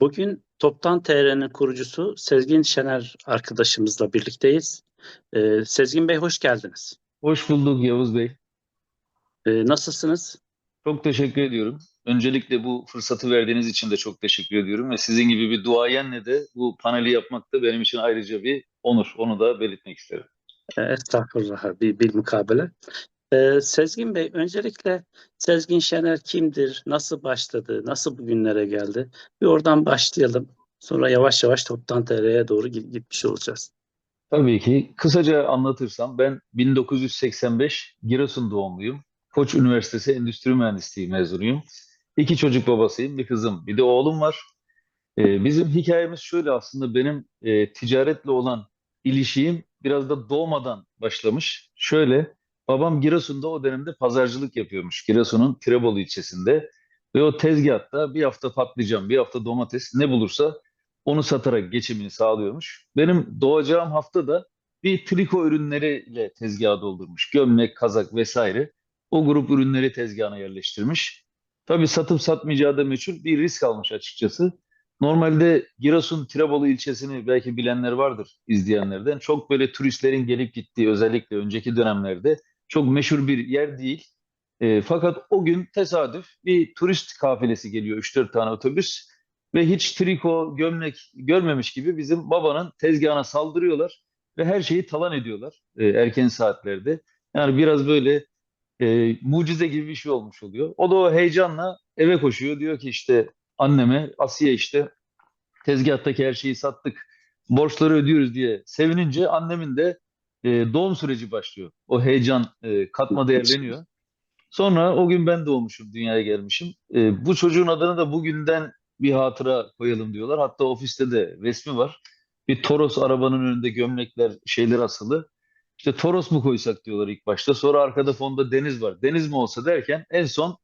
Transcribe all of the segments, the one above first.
Bugün Toptan TR'nin kurucusu Sezgin Şener arkadaşımızla birlikteyiz. Ee, Sezgin Bey hoş geldiniz. Hoş bulduk Yavuz Bey. Ee, nasılsınız? Çok teşekkür ediyorum. Öncelikle bu fırsatı verdiğiniz için de çok teşekkür ediyorum ve sizin gibi bir duayenle de bu paneli yapmak da benim için ayrıca bir onur. Onu da belirtmek isterim. Estağfurullah bir, bir mukabele. Ee, Sezgin Bey öncelikle Sezgin Şener kimdir? Nasıl başladı? Nasıl bugünlere geldi? Bir oradan başlayalım. Sonra yavaş yavaş Toptan TR'ye doğru git- gitmiş olacağız. Tabii ki kısaca anlatırsam ben 1985 Giresun doğumluyum. Koç Üniversitesi Endüstri Mühendisliği mezunuyum. İki çocuk babasıyım, bir kızım, bir de oğlum var. Ee, bizim hikayemiz şöyle aslında benim e, ticaretle olan ilişiğim biraz da doğmadan başlamış. Şöyle, babam Giresun'da o dönemde pazarcılık yapıyormuş. Giresun'un Tirebolu ilçesinde. Ve o tezgahta bir hafta patlıcan, bir hafta domates ne bulursa onu satarak geçimini sağlıyormuş. Benim doğacağım hafta da bir triko ürünleriyle tezgahı doldurmuş. Gömlek, kazak vesaire. O grup ürünleri tezgahına yerleştirmiş. Tabii satıp satmayacağı da meçhul bir risk almış açıkçası. Normalde Giresun Tirebolu ilçesini belki bilenler vardır izleyenlerden. Çok böyle turistlerin gelip gittiği özellikle önceki dönemlerde çok meşhur bir yer değil. E, fakat o gün tesadüf bir turist kafilesi geliyor 3-4 tane otobüs ve hiç triko, gömlek görmemiş gibi bizim babanın tezgahına saldırıyorlar ve her şeyi talan ediyorlar e, erken saatlerde. Yani biraz böyle e, mucize gibi bir şey olmuş oluyor. O da o heyecanla eve koşuyor. Diyor ki işte anneme Asiye işte tezgahtaki her şeyi sattık. Borçları ödüyoruz diye sevinince annemin de e, doğum süreci başlıyor. O heyecan e, katma değerleniyor. Sonra o gün ben doğmuşum, dünyaya gelmişim. E, bu çocuğun adını da bugünden bir hatıra koyalım diyorlar. Hatta ofiste de resmi var. Bir Toros arabanın önünde gömlekler, şeyler asılı. İşte Toros mu koysak diyorlar ilk başta. Sonra arkada fonda deniz var. Deniz mi olsa derken en son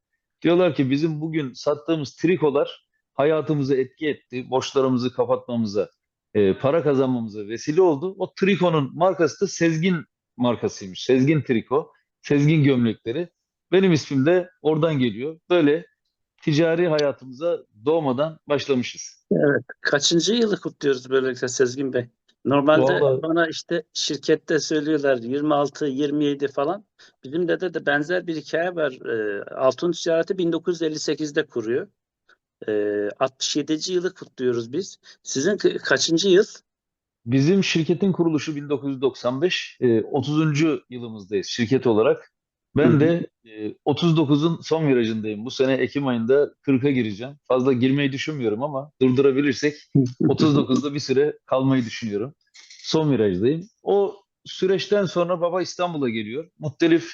diyorlar ki bizim bugün sattığımız trikolar hayatımıza etki etti. Borçlarımızı kapatmamıza, e, para kazanmamıza vesile oldu. O trikonun markası da Sezgin markasıymış. Sezgin triko, Sezgin gömlekleri. Benim ismim de oradan geliyor. Böyle ticari hayatımıza doğmadan başlamışız. Evet. Kaçıncı yılı kutluyoruz böylelikle Sezgin Bey? Normalde Vallahi- bana işte şirkette söylüyorlar 26, 27 falan. Bizim dede de benzer bir hikaye var. Ee, Altın Ticareti 1958'de kuruyor. Ee, 67. yılı kutluyoruz biz. Sizin ka- kaçıncı yıl? Bizim şirketin kuruluşu 1995, e, 30. yılımızdayız şirket olarak. Ben de e, 39'un son virajındayım. Bu sene Ekim ayında 40'a gireceğim. Fazla girmeyi düşünmüyorum ama durdurabilirsek 39'da bir süre kalmayı düşünüyorum. Son virajdayım. O süreçten sonra baba İstanbul'a geliyor. Muhtelif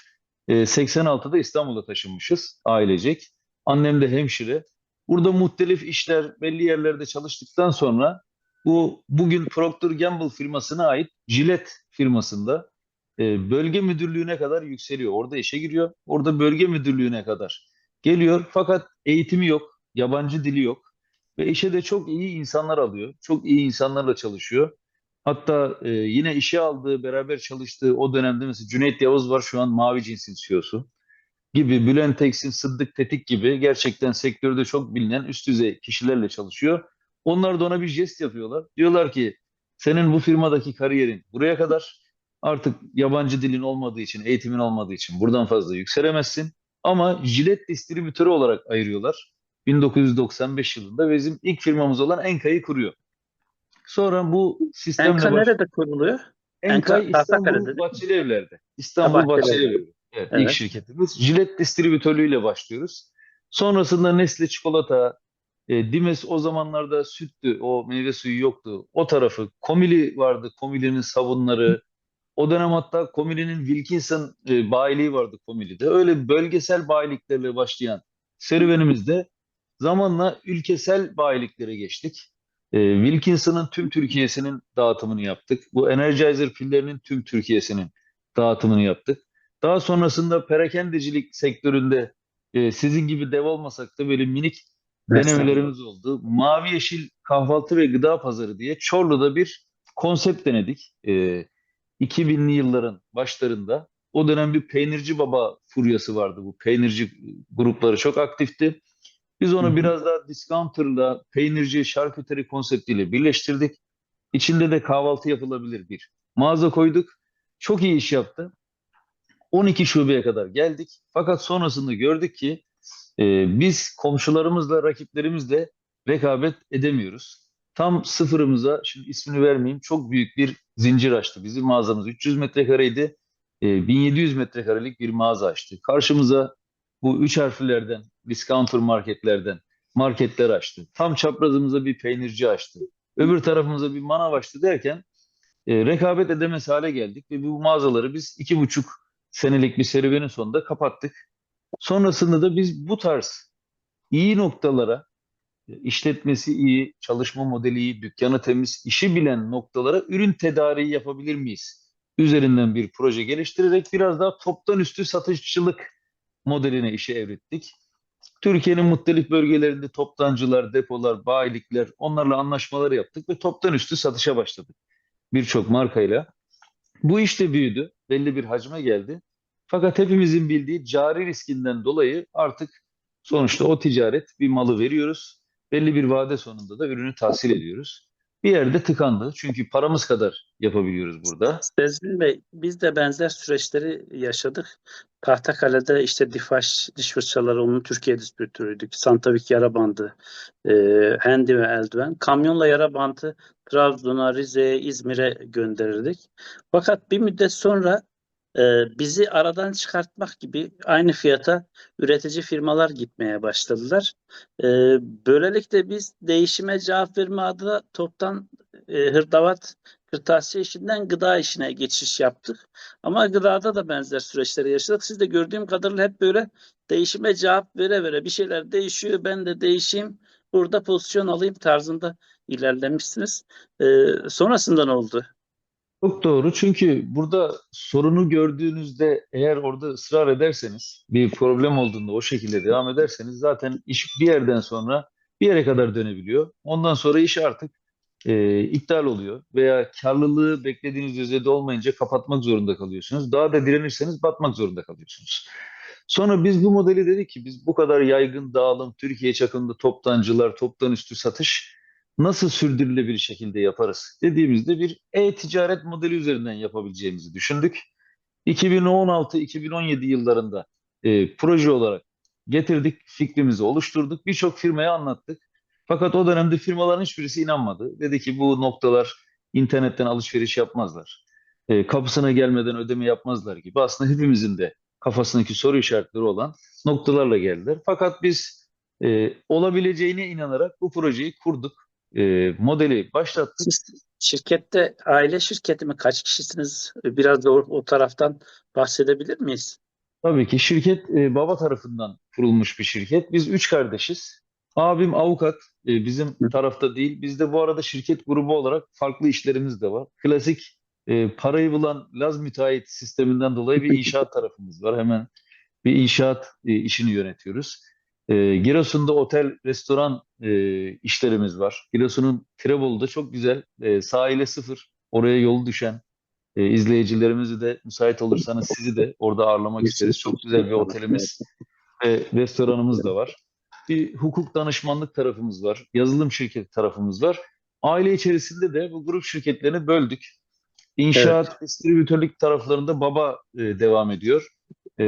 e, 86'da İstanbul'a taşınmışız ailecek. Annem de hemşire. Burada muhtelif işler belli yerlerde çalıştıktan sonra bu bugün Procter Gamble firmasına ait Gillette firmasında e, bölge müdürlüğüne kadar yükseliyor. Orada işe giriyor. Orada bölge müdürlüğüne kadar geliyor. Fakat eğitimi yok, yabancı dili yok ve işe de çok iyi insanlar alıyor. Çok iyi insanlarla çalışıyor. Hatta e, yine işe aldığı, beraber çalıştığı o dönemde mesela Cüneyt Yavuz var şu an Mavi Cins'in CEO'su gibi Bülent Eksin, Sıddık Tetik gibi gerçekten sektörde çok bilinen üst düzey kişilerle çalışıyor. Onlar da ona bir jest yapıyorlar. Diyorlar ki senin bu firmadaki kariyerin buraya kadar artık yabancı dilin olmadığı için, eğitimin olmadığı için buradan fazla yükselemezsin. Ama jilet distribütörü olarak ayırıyorlar. 1995 yılında bizim ilk firmamız olan Enka'yı kuruyor. Sonra bu sistemle Enka baş... nerede kuruluyor? Enka- Tahtakale'de İstanbul? Bahçeli Evler'de. İstanbul Bahçeli Bahçeli Evler. Evleri. Evet, Evet. ilk şirketimiz. Jilet distribütörlüğüyle başlıyoruz. Sonrasında Nestle çikolata, e, Dimes o zamanlarda süttü, o meyve suyu yoktu. O tarafı, Komili vardı, Komili'nin sabunları. O dönem hatta Komili'nin Wilkinson e, bayiliği vardı Komili'de. Öyle bölgesel bayiliklerle başlayan serüvenimizde zamanla ülkesel bayiliklere geçtik. E, Wilkinson'ın tüm Türkiye'sinin dağıtımını yaptık. Bu Energizer pillerinin tüm Türkiye'sinin dağıtımını yaptık. Daha sonrasında perakendecilik sektöründe e, sizin gibi dev olmasak da böyle minik denemelerimiz oldu. Mavi Yeşil Kahvaltı ve Gıda Pazarı diye Çorlu'da bir konsept denedik. E, 2000'li yılların başlarında. O dönem bir peynirci baba furyası vardı. Bu peynirci grupları çok aktifti. Biz onu hı. biraz daha discounter'la, peynirci, şarküteri konseptiyle birleştirdik. İçinde de kahvaltı yapılabilir bir mağaza koyduk. Çok iyi iş yaptı. 12 şubeye kadar geldik. Fakat sonrasında gördük ki e, biz komşularımızla, rakiplerimizle rekabet edemiyoruz. Tam sıfırımıza, şimdi ismini vermeyeyim, çok büyük bir zincir açtı. Bizim mağazamız 300 metrekareydi. E, 1700 metrekarelik bir mağaza açtı. Karşımıza bu üç harflerden, discounter marketlerden marketler açtı. Tam çaprazımıza bir peynirci açtı. Öbür tarafımıza bir manav açtı derken e, rekabet edemez hale geldik ve bu mağazaları biz iki buçuk senelik bir serüvenin sonunda kapattık. Sonrasında da biz bu tarz iyi noktalara, işletmesi iyi, çalışma modeli iyi, dükkanı temiz, işi bilen noktalara ürün tedariği yapabilir miyiz? Üzerinden bir proje geliştirerek biraz daha toptan üstü satışçılık modeline işe evrittik. Türkiye'nin muhtelif bölgelerinde toptancılar, depolar, bayilikler onlarla anlaşmalar yaptık ve toptan üstü satışa başladık birçok markayla. Bu iş de büyüdü, belli bir hacme geldi. Fakat hepimizin bildiği cari riskinden dolayı artık sonuçta o ticaret bir malı veriyoruz. Belli bir vade sonunda da ürünü tahsil ediyoruz. Bir yerde tıkandı. Çünkü paramız kadar yapabiliyoruz burada. Sezgin Bey, biz de benzer süreçleri yaşadık. Tahtakale'de işte Difaş diş fırçaları onun Türkiye distribütörüydük. Santavik yara bandı, e, Hendi ve eldiven. Kamyonla yara bandı Trabzon'a, Rize'ye, İzmir'e gönderirdik. Fakat bir müddet sonra bizi aradan çıkartmak gibi aynı fiyata üretici firmalar gitmeye başladılar. E, böylelikle biz değişime cevap verme adına toptan e, hırdavat kırtasiye işinden gıda işine geçiş yaptık. Ama gıdada da benzer süreçleri yaşadık. Siz de gördüğüm kadarıyla hep böyle değişime cevap vere vere bir şeyler değişiyor. Ben de değişeyim. Burada pozisyon alayım tarzında ilerlemişsiniz. Ee, sonrasında ne oldu? Çok doğru. Çünkü burada sorunu gördüğünüzde eğer orada ısrar ederseniz, bir problem olduğunda o şekilde devam ederseniz zaten iş bir yerden sonra bir yere kadar dönebiliyor. Ondan sonra iş artık e, iptal oluyor veya karlılığı beklediğiniz düzeyde olmayınca kapatmak zorunda kalıyorsunuz. Daha da direnirseniz batmak zorunda kalıyorsunuz. Sonra biz bu modeli dedik ki biz bu kadar yaygın dağılım, Türkiye çapında toptancılar, toptan üstü satış nasıl sürdürülebilir şekilde yaparız dediğimizde bir e-ticaret modeli üzerinden yapabileceğimizi düşündük. 2016-2017 yıllarında e, proje olarak getirdik, fikrimizi oluşturduk, birçok firmaya anlattık. Fakat o dönemde firmaların hiçbirisi inanmadı. Dedi ki bu noktalar internetten alışveriş yapmazlar. E, kapısına gelmeden ödeme yapmazlar gibi. Aslında hepimizin de kafasındaki soru işaretleri olan noktalarla geldiler. Fakat biz e, olabileceğine inanarak bu projeyi kurduk. E, modeli başlattık. Siz şirkette aile şirketi mi? Kaç kişisiniz? Biraz da o, o taraftan bahsedebilir miyiz? Tabii ki şirket e, baba tarafından kurulmuş bir şirket. Biz üç kardeşiz. Abim avukat, e, bizim tarafta değil. Bizde bu arada şirket grubu olarak farklı işlerimiz de var. Klasik e, parayı bulan Laz müteahhit sisteminden dolayı bir inşaat tarafımız var. Hemen bir inşaat e, işini yönetiyoruz. E, Giresun'da otel, restoran e, işlerimiz var. Giresun'un Tirebolu'da çok güzel e, sahile sıfır, oraya yolu düşen e, izleyicilerimizi de müsait olursanız sizi de orada ağırlamak isteriz. Çok güzel bir otelimiz ve restoranımız da var. Bir hukuk danışmanlık tarafımız var. Yazılım şirketi tarafımız var. Aile içerisinde de bu grup şirketlerini böldük. İnşaat, distribütörlük taraflarında baba e, devam ediyor. E,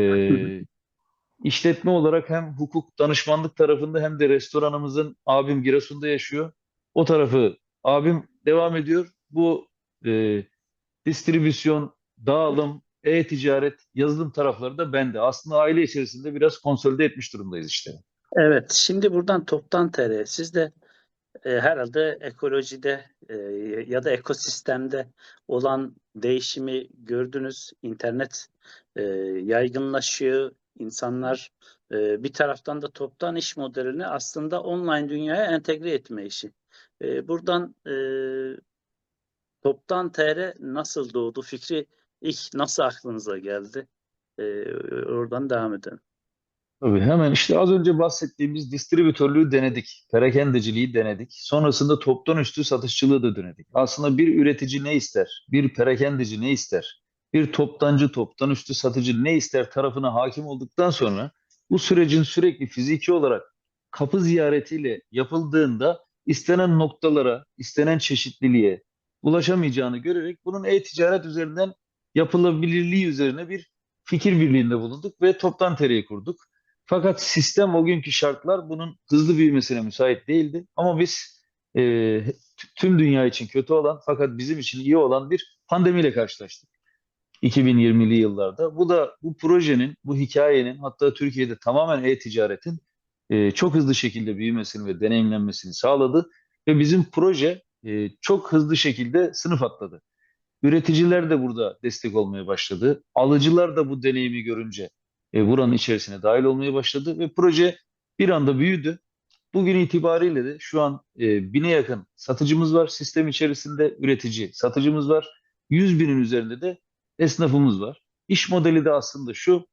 işletme olarak hem hukuk danışmanlık tarafında hem de restoranımızın abim Giresun'da yaşıyor. O tarafı abim devam ediyor. Bu e, distribüsyon, dağılım, e-ticaret, yazılım tarafları da bende. Aslında aile içerisinde biraz konsolide etmiş durumdayız işte. Evet, şimdi buradan Toptan TR, siz de e, herhalde ekolojide e, ya da ekosistemde olan değişimi gördünüz. İnternet e, yaygınlaşıyor. İnsanlar e, bir taraftan da toptan iş modelini aslında online dünyaya entegre etme işi. E, buradan e, Toptan TR nasıl doğdu? Fikri ilk nasıl aklınıza geldi? E, oradan devam edelim. Tabii hemen işte az önce bahsettiğimiz distribütörlüğü denedik. Perakendeciliği denedik. Sonrasında toptan üstü satışçılığı da denedik. Aslında bir üretici ne ister? Bir perakendeci ne ister? Bir toptancı, toptan üstü satıcı ne ister tarafına hakim olduktan sonra bu sürecin sürekli fiziki olarak kapı ziyaretiyle yapıldığında istenen noktalara, istenen çeşitliliğe ulaşamayacağını görerek bunun e-ticaret üzerinden yapılabilirliği üzerine bir fikir birliğinde bulunduk ve toplantıya kurduk. Fakat sistem o günkü şartlar bunun hızlı büyümesine müsait değildi. Ama biz e, tüm dünya için kötü olan fakat bizim için iyi olan bir pandemiyle karşılaştık. 2020'li yıllarda. Bu da bu projenin, bu hikayenin hatta Türkiye'de tamamen e-ticaretin e, çok hızlı şekilde büyümesini ve deneyimlenmesini sağladı. Ve bizim proje e, çok hızlı şekilde sınıf atladı. Üreticiler de burada destek olmaya başladı. Alıcılar da bu deneyimi görünce e, buranın içerisine dahil olmaya başladı ve proje bir anda büyüdü. Bugün itibariyle de şu an e, bine yakın satıcımız var. Sistem içerisinde üretici satıcımız var. 100 binin üzerinde de esnafımız var. İş modeli de aslında şu.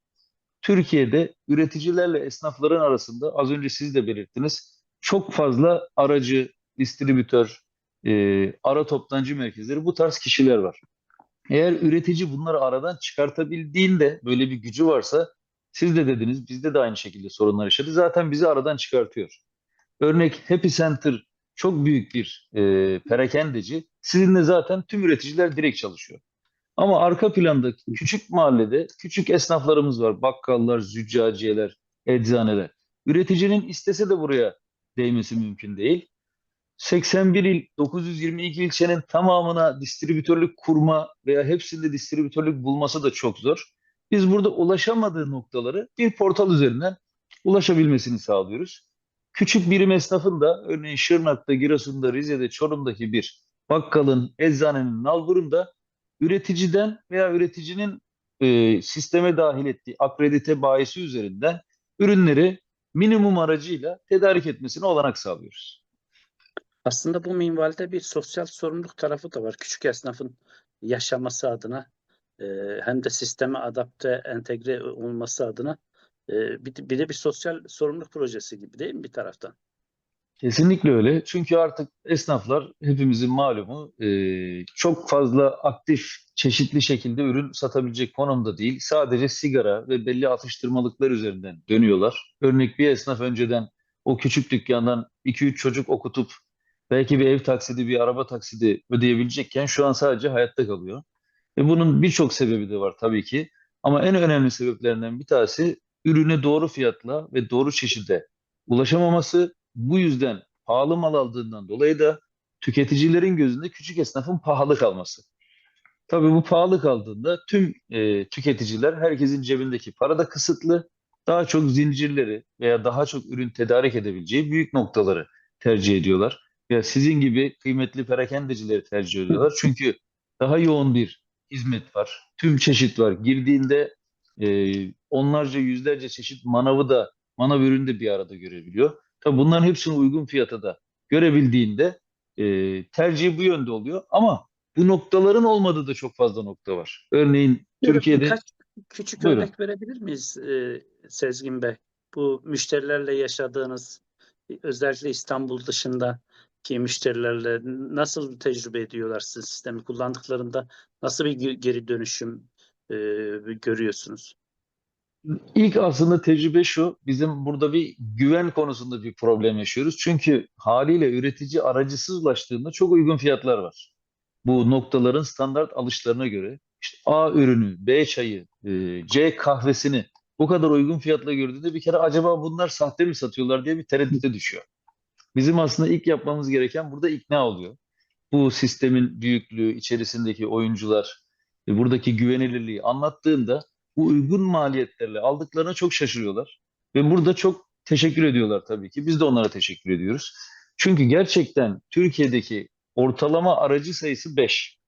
Türkiye'de üreticilerle esnafların arasında az önce siz de belirttiniz. Çok fazla aracı, distribütör, e, ara toptancı merkezleri bu tarz kişiler var. Eğer üretici bunları aradan çıkartabildiğinde böyle bir gücü varsa siz de dediniz bizde de aynı şekilde sorunlar yaşadı. Zaten bizi aradan çıkartıyor. Örnek Happy Center çok büyük bir e, perakendeci. Sizinle zaten tüm üreticiler direkt çalışıyor. Ama arka planda küçük mahallede küçük esnaflarımız var. Bakkallar, züccaciyeler, eczaneler. Üreticinin istese de buraya değmesi mümkün değil. 81 il, 922 ilçenin tamamına distribütörlük kurma veya hepsinde distribütörlük bulması da çok zor. Biz burada ulaşamadığı noktaları bir portal üzerinden ulaşabilmesini sağlıyoruz. Küçük birim esnafın da örneğin Şırnak'ta, Giresun'da, Rize'de, Çorum'daki bir bakkalın, eczanenin, nalburun da üreticiden veya üreticinin e, sisteme dahil ettiği akredite bayisi üzerinden ürünleri minimum aracıyla tedarik etmesine olanak sağlıyoruz. Aslında bu minvalde bir sosyal sorumluluk tarafı da var. Küçük esnafın yaşaması adına e, hem de sisteme adapte, entegre olması adına e, bir, bir de bir sosyal sorumluluk projesi gibi değil mi bir taraftan? Kesinlikle öyle. Çünkü artık esnaflar hepimizin malumu e, çok fazla aktif, çeşitli şekilde ürün satabilecek konumda değil. Sadece sigara ve belli atıştırmalıklar üzerinden dönüyorlar. Örnek bir esnaf önceden o küçük dükkandan 2-3 çocuk okutup belki bir ev taksidi, bir araba taksidi ödeyebilecekken şu an sadece hayatta kalıyor. Ve bunun birçok sebebi de var tabii ki. Ama en önemli sebeplerinden bir tanesi ürüne doğru fiyatla ve doğru çeşide ulaşamaması. Bu yüzden pahalı mal aldığından dolayı da tüketicilerin gözünde küçük esnafın pahalı kalması. Tabii bu pahalı kaldığında tüm e, tüketiciler herkesin cebindeki para da kısıtlı. Daha çok zincirleri veya daha çok ürün tedarik edebileceği büyük noktaları tercih ediyorlar. Ya sizin gibi kıymetli perakendecileri tercih ediyorlar. Çünkü daha yoğun bir hizmet var. Tüm çeşit var. Girdiğinde e, onlarca yüzlerce çeşit manavı da manav ürünü de bir arada görebiliyor. Tabii bunların hepsini uygun fiyata da görebildiğinde e, tercih bu yönde oluyor. Ama bu noktaların olmadığı da çok fazla nokta var. Örneğin Türkiye'de Birkaç küçük Buyurun. örnek verebilir miyiz e, Sezgin Bey? Bu müşterilerle yaşadığınız özellikle İstanbul dışındaki müşterilerle nasıl tecrübe ediyorlar sizin sistemi kullandıklarında nasıl bir ge- geri dönüşüm e, görüyorsunuz? İlk aslında tecrübe şu, bizim burada bir güven konusunda bir problem yaşıyoruz. Çünkü haliyle üretici aracısız ulaştığında çok uygun fiyatlar var. Bu noktaların standart alışlarına göre işte A ürünü, B çayı, e, C kahvesini bu kadar uygun fiyatla gördüğünde bir kere acaba bunlar sahte mi satıyorlar diye bir tereddüte düşüyor. Bizim aslında ilk yapmamız gereken burada ikna oluyor. Bu sistemin büyüklüğü, içerisindeki oyuncular, e, buradaki güvenilirliği anlattığında bu uygun maliyetlerle aldıklarına çok şaşırıyorlar. Ve burada çok teşekkür ediyorlar tabii ki. Biz de onlara teşekkür ediyoruz. Çünkü gerçekten Türkiye'deki ortalama aracı sayısı 5.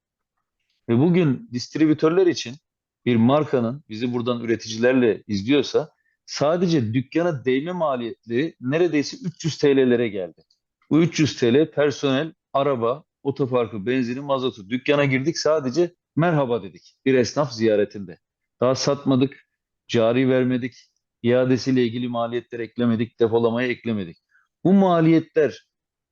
Ve bugün distribütörler için bir markanın bizi buradan üreticilerle izliyorsa sadece dükkana değme maliyetleri neredeyse 300 TL'lere geldi. Bu 300 TL personel, araba, otoparkı, benzini, mazotu. Dükkana girdik sadece merhaba dedik bir esnaf ziyaretinde. Daha satmadık, cari vermedik, iadesiyle ilgili maliyetler eklemedik, depolamaya eklemedik. Bu maliyetler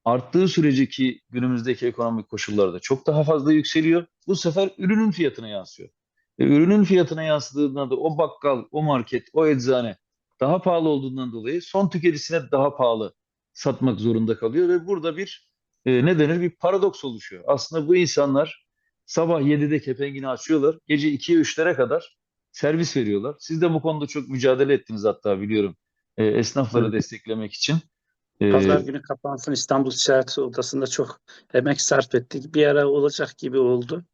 arttığı sürece ki günümüzdeki ekonomik koşullarda çok daha fazla yükseliyor. Bu sefer ürünün fiyatına yansıyor. E, ürünün fiyatına yansıdığında da o bakkal, o market, o eczane daha pahalı olduğundan dolayı son tüketicisine daha pahalı satmak zorunda kalıyor ve burada bir e, ne denir bir paradoks oluşuyor. Aslında bu insanlar sabah 7'de kepengini açıyorlar, gece 2'ye 3'lere kadar servis veriyorlar. Siz de bu konuda çok mücadele ettiniz hatta biliyorum e, esnafları Evet. desteklemek için. E, Pazar günü kapansın İstanbul Ticaret Odası'nda çok emek sarf ettik. Bir ara olacak gibi oldu.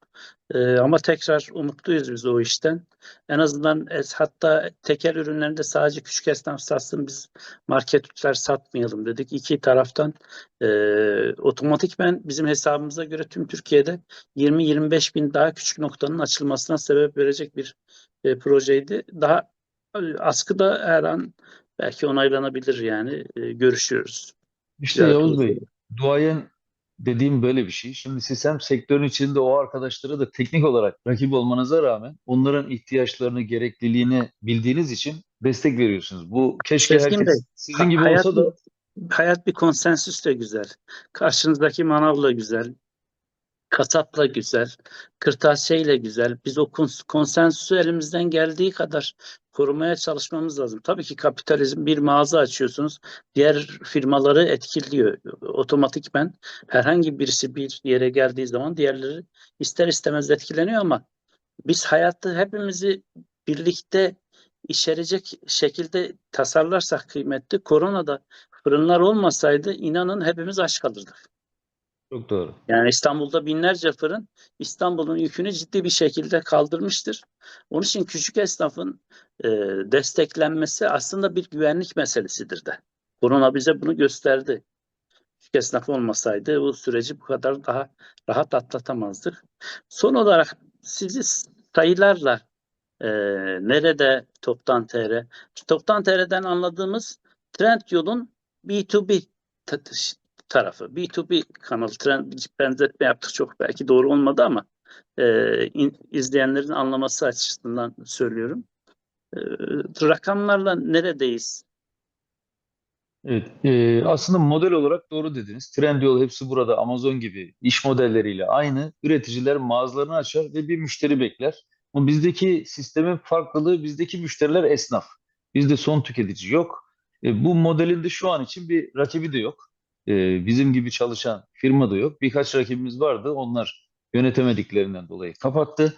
Ee, ama tekrar umutluyuz biz o işten. En azından es- hatta tekel ürünlerinde sadece küçük esnaf satsın biz marketler satmayalım dedik. İki taraftan e, otomatikmen bizim hesabımıza göre tüm Türkiye'de 20-25 bin daha küçük noktanın açılmasına sebep verecek bir e, projeydi. Daha e, askıda her an belki onaylanabilir yani e, görüşüyoruz. İşte Yavuz Bey, duayen dediğim böyle bir şey. Şimdi siz hem sektörün içinde o arkadaşlara da teknik olarak rakip olmanıza rağmen onların ihtiyaçlarını, gerekliliğini bildiğiniz için destek veriyorsunuz. Bu keşke Sezgin herkes Bey, sizin gibi hayat, olsa da hayat bir konsensüsle güzel. Karşınızdaki manavla güzel. Kasapla güzel. Kırtasiyeyle güzel. Biz o kons- konsensüsü elimizden geldiği kadar korumaya çalışmamız lazım. Tabii ki kapitalizm bir mağaza açıyorsunuz. Diğer firmaları etkiliyor. Otomatikmen herhangi birisi bir yere geldiği zaman diğerleri ister istemez etkileniyor ama biz hayatta hepimizi birlikte içerecek şekilde tasarlarsak kıymetli. Koronada fırınlar olmasaydı inanın hepimiz aç kalırdık. Çok doğru. Yani İstanbul'da binlerce fırın İstanbul'un yükünü ciddi bir şekilde kaldırmıştır. Onun için küçük esnafın e, desteklenmesi aslında bir güvenlik meselesidir de. Korona bize bunu gösterdi. Küçük esnaf olmasaydı bu süreci bu kadar daha rahat atlatamazdık. Son olarak sizi sayılarla e, nerede Toptan TR? Toptan TR'den anladığımız Trendyol'un B2B ta- tarafı. B2B kanalı Trend benzetme yaptık çok belki doğru olmadı ama e, in- izleyenlerin anlaması açısından söylüyorum. E, rakamlarla neredeyiz? Evet, e, aslında model olarak doğru dediniz. Trendyol hepsi burada Amazon gibi iş modelleriyle aynı. Üreticiler mağazalarını açar ve bir müşteri bekler. Ama bizdeki sistemin farklılığı bizdeki müşteriler esnaf. Bizde son tüketici yok. E, bu modelin de şu an için bir rakibi de yok. E, bizim gibi çalışan firma da yok. Birkaç rakibimiz vardı. Onlar yönetemediklerinden dolayı kapattı.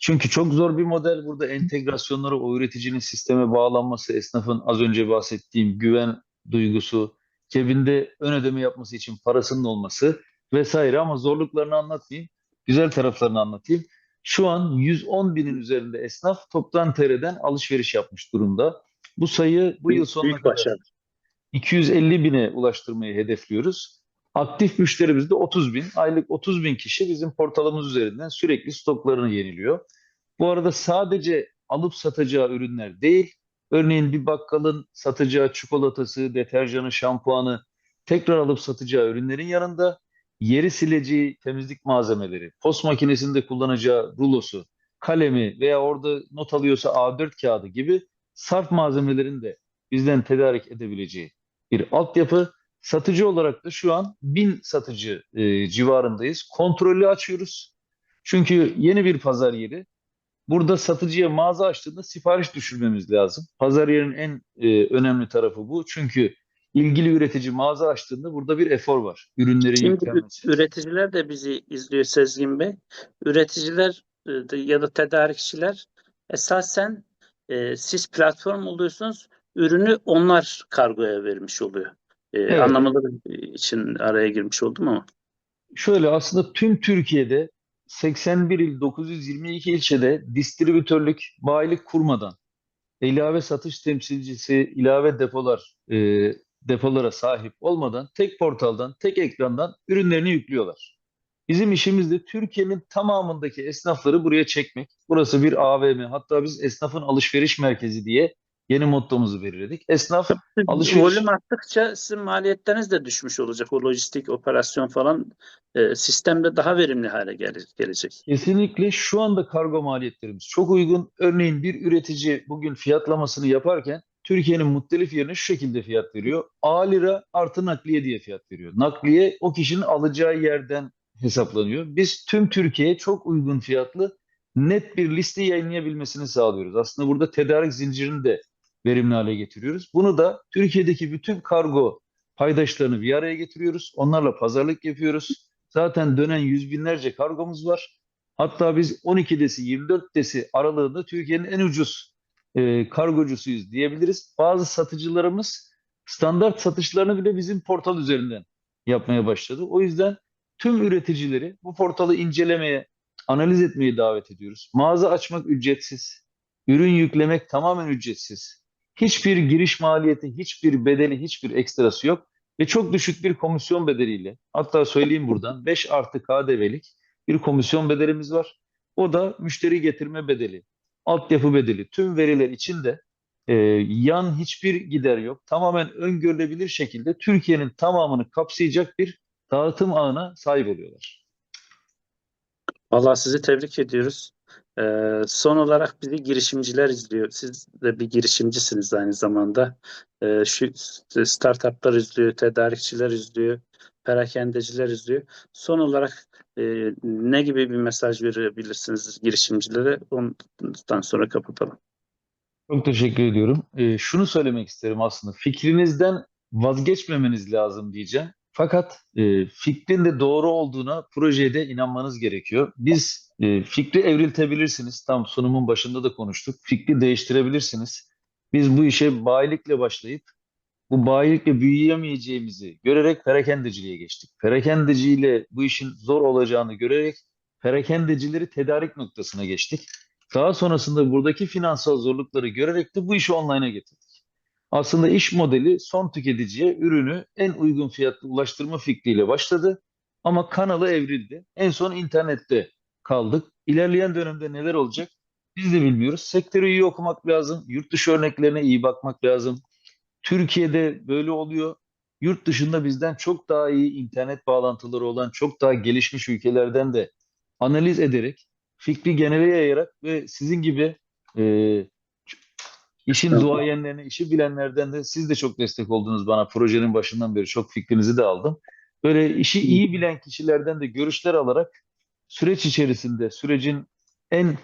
Çünkü çok zor bir model. Burada entegrasyonları, o üreticinin sisteme bağlanması, esnafın az önce bahsettiğim güven duygusu, cebinde ön ödeme yapması için parasının olması vesaire ama zorluklarını anlatmayayım. Güzel taraflarını anlatayım. Şu an 110 binin üzerinde esnaf toptan TR'den alışveriş yapmış durumda. Bu sayı bu yıl Büyük, sonuna büyük kadar başarı. 250 bine ulaştırmayı hedefliyoruz. Aktif müşterimiz de 30 bin. Aylık 30 bin kişi bizim portalımız üzerinden sürekli stoklarını yeniliyor. Bu arada sadece alıp satacağı ürünler değil, örneğin bir bakkalın satacağı çikolatası, deterjanı, şampuanı tekrar alıp satacağı ürünlerin yanında yeri sileceği temizlik malzemeleri, post makinesinde kullanacağı rulosu, kalemi veya orada not alıyorsa A4 kağıdı gibi sarf malzemelerini de bizden tedarik edebileceği bir altyapı. Satıcı olarak da şu an bin satıcı e, civarındayız. Kontrollü açıyoruz. Çünkü yeni bir pazar yeri. Burada satıcıya mağaza açtığında sipariş düşürmemiz lazım. Pazar yerinin en e, önemli tarafı bu. Çünkü ilgili üretici mağaza açtığında burada bir efor var. Ürünlerin Şimdi yüklenmesi. üreticiler de bizi izliyor Sezgin Bey. Üreticiler e, ya da tedarikçiler esasen e, siz platform oluyorsunuz, ürünü onlar kargoya vermiş oluyor. E, Evet. Anlamaları için araya girmiş oldum ama. Şöyle aslında tüm Türkiye'de 81 il 922 ilçede distribütörlük, bayilik kurmadan ilave satış temsilcisi, ilave depolar, e, depolara sahip olmadan tek portaldan, tek ekrandan ürünlerini yüklüyorlar. Bizim işimiz de Türkiye'nin tamamındaki esnafları buraya çekmek. Burası bir AVM. Hatta biz esnafın alışveriş merkezi diye yeni mottomuzu belirledik. Esnaf Alışveriş- Volüm arttıkça sizin maliyetleriniz de düşmüş olacak. O lojistik operasyon falan e, sistemde daha verimli hale gele- gelecek. Kesinlikle şu anda kargo maliyetlerimiz çok uygun. Örneğin bir üretici bugün fiyatlamasını yaparken Türkiye'nin muhtelif yerine şu şekilde fiyat veriyor. A lira artı nakliye diye fiyat veriyor. Nakliye o kişinin alacağı yerden hesaplanıyor. Biz tüm Türkiye'ye çok uygun fiyatlı net bir liste yayınlayabilmesini sağlıyoruz. Aslında burada tedarik zincirini de verimli hale getiriyoruz. Bunu da Türkiye'deki bütün kargo paydaşlarını bir araya getiriyoruz. Onlarla pazarlık yapıyoruz. Zaten dönen yüz binlerce kargomuz var. Hatta biz 12'desi 24'desi aralığında Türkiye'nin en ucuz e, kargocusuyuz diyebiliriz. Bazı satıcılarımız standart satışlarını bile bizim portal üzerinden yapmaya başladı. O yüzden tüm üreticileri bu portalı incelemeye, analiz etmeye davet ediyoruz. Mağaza açmak ücretsiz. Ürün yüklemek tamamen ücretsiz. Hiçbir giriş maliyeti, hiçbir bedeli, hiçbir ekstrası yok. Ve çok düşük bir komisyon bedeliyle, hatta söyleyeyim buradan 5 artı KDV'lik bir komisyon bedelimiz var. O da müşteri getirme bedeli, altyapı bedeli, tüm veriler içinde e, yan hiçbir gider yok. Tamamen öngörülebilir şekilde Türkiye'nin tamamını kapsayacak bir dağıtım ağına sahip oluyorlar. Vallahi sizi tebrik ediyoruz. Ee, son olarak bizi girişimciler izliyor. Siz de bir girişimcisiniz aynı zamanda. Ee, şu startuplar izliyor, tedarikçiler izliyor, perakendeciler izliyor. Son olarak e, ne gibi bir mesaj verebilirsiniz girişimcilere? Ondan sonra kapatalım. Çok teşekkür ediyorum. Ee, şunu söylemek isterim aslında. Fikrinizden vazgeçmemeniz lazım diyeceğim. Fakat e, fikrin de doğru olduğuna projeye de inanmanız gerekiyor. Biz e, fikri evriltebilirsiniz. Tam sunumun başında da konuştuk. Fikri değiştirebilirsiniz. Biz bu işe bayilikle başlayıp bu bayilikle büyüyemeyeceğimizi görerek perakendeciliğe geçtik. Perakendeciyle bu işin zor olacağını görerek perakendecileri tedarik noktasına geçtik. Daha sonrasında buradaki finansal zorlukları görerek de bu işi online'a getirdik. Aslında iş modeli son tüketiciye ürünü en uygun fiyatla ulaştırma fikriyle başladı ama kanalı evrildi. En son internette kaldık. İlerleyen dönemde neler olacak biz de bilmiyoruz. Sektörü iyi okumak lazım. Yurt dışı örneklerine iyi bakmak lazım. Türkiye'de böyle oluyor. Yurt dışında bizden çok daha iyi internet bağlantıları olan çok daha gelişmiş ülkelerden de analiz ederek fikri genele yayarak ve sizin gibi e, işin Tamam. duayenlerine, işi bilenlerden de siz de çok destek oldunuz bana. Projenin başından beri çok fikrinizi de aldım. Böyle işi iyi bilen kişilerden de görüşler alarak süreç içerisinde, sürecin en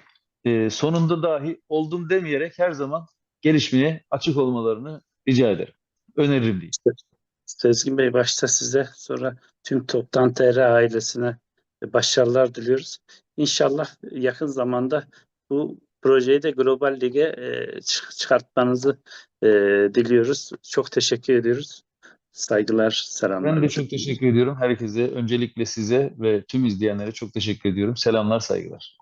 e, sonunda dahi oldum demeyerek her zaman gelişmeye açık olmalarını rica ederim. Öneririm diyeyim. Sezgin Bey başta size sonra tüm Toptan TR ailesine başarılar diliyoruz. İnşallah yakın zamanda bu projeyi de Global Lig'e e, çık- çıkartmanızı e, diliyoruz. Çok teşekkür ediyoruz. Saygılar, selamlar. Ben de çok teşekkür ediyorum. Herkese, öncelikle size ve tüm izleyenlere çok teşekkür ediyorum. Selamlar, saygılar.